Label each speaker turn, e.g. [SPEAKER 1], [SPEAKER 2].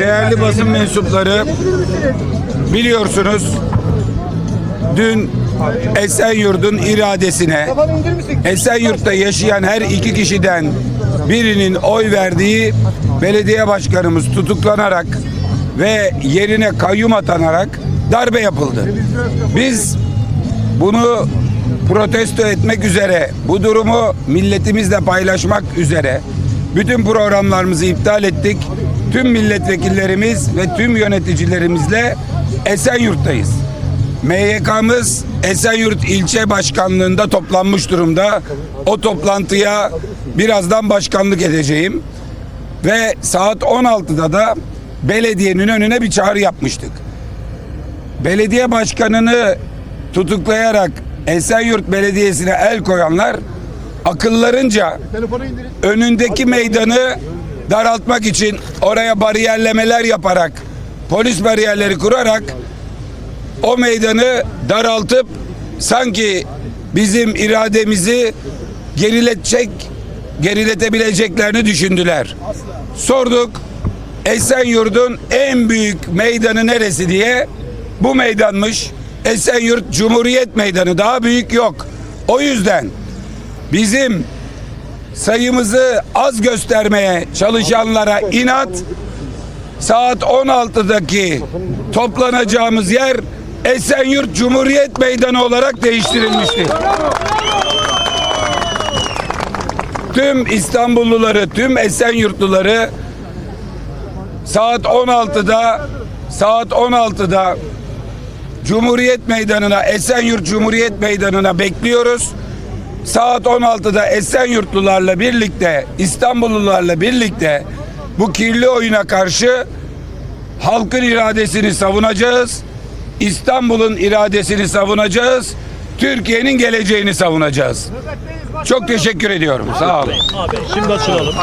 [SPEAKER 1] Değerli basın mensupları biliyorsunuz dün Esenyurt'un iradesine Esenyurt'ta yaşayan her iki kişiden birinin oy verdiği belediye başkanımız tutuklanarak ve yerine kayyum atanarak darbe yapıldı. Biz bunu protesto etmek üzere, bu durumu milletimizle paylaşmak üzere bütün programlarımızı iptal ettik. Tüm milletvekillerimiz ve tüm yöneticilerimizle Esenyurt'tayız. MYK'mız Esenyurt ilçe başkanlığında toplanmış durumda. O toplantıya birazdan başkanlık edeceğim. Ve saat 16'da da belediyenin önüne bir çağrı yapmıştık belediye başkanını tutuklayarak Esenyurt Belediyesi'ne el koyanlar akıllarınca önündeki meydanı daraltmak için oraya bariyerlemeler yaparak polis bariyerleri kurarak o meydanı daraltıp sanki bizim irademizi geriletecek geriletebileceklerini düşündüler. Sorduk. Esenyurt'un en büyük meydanı neresi diye bu meydanmış. Esenyurt Cumhuriyet Meydanı daha büyük yok. O yüzden bizim sayımızı az göstermeye çalışanlara inat saat 16'daki toplanacağımız yer Esenyurt Cumhuriyet Meydanı olarak değiştirilmiştir. Tüm İstanbulluları, tüm Esenyurtluları saat 16'da saat 16'da Cumhuriyet Meydanı'na Esenyurt Cumhuriyet Meydanı'na bekliyoruz. Saat 16'da Esenyurtlularla birlikte İstanbullularla birlikte bu kirli oyuna karşı halkın iradesini savunacağız. İstanbul'un iradesini savunacağız. Türkiye'nin geleceğini savunacağız. Çok teşekkür ediyorum. Sağ olun.
[SPEAKER 2] Abi şimdi açılalım.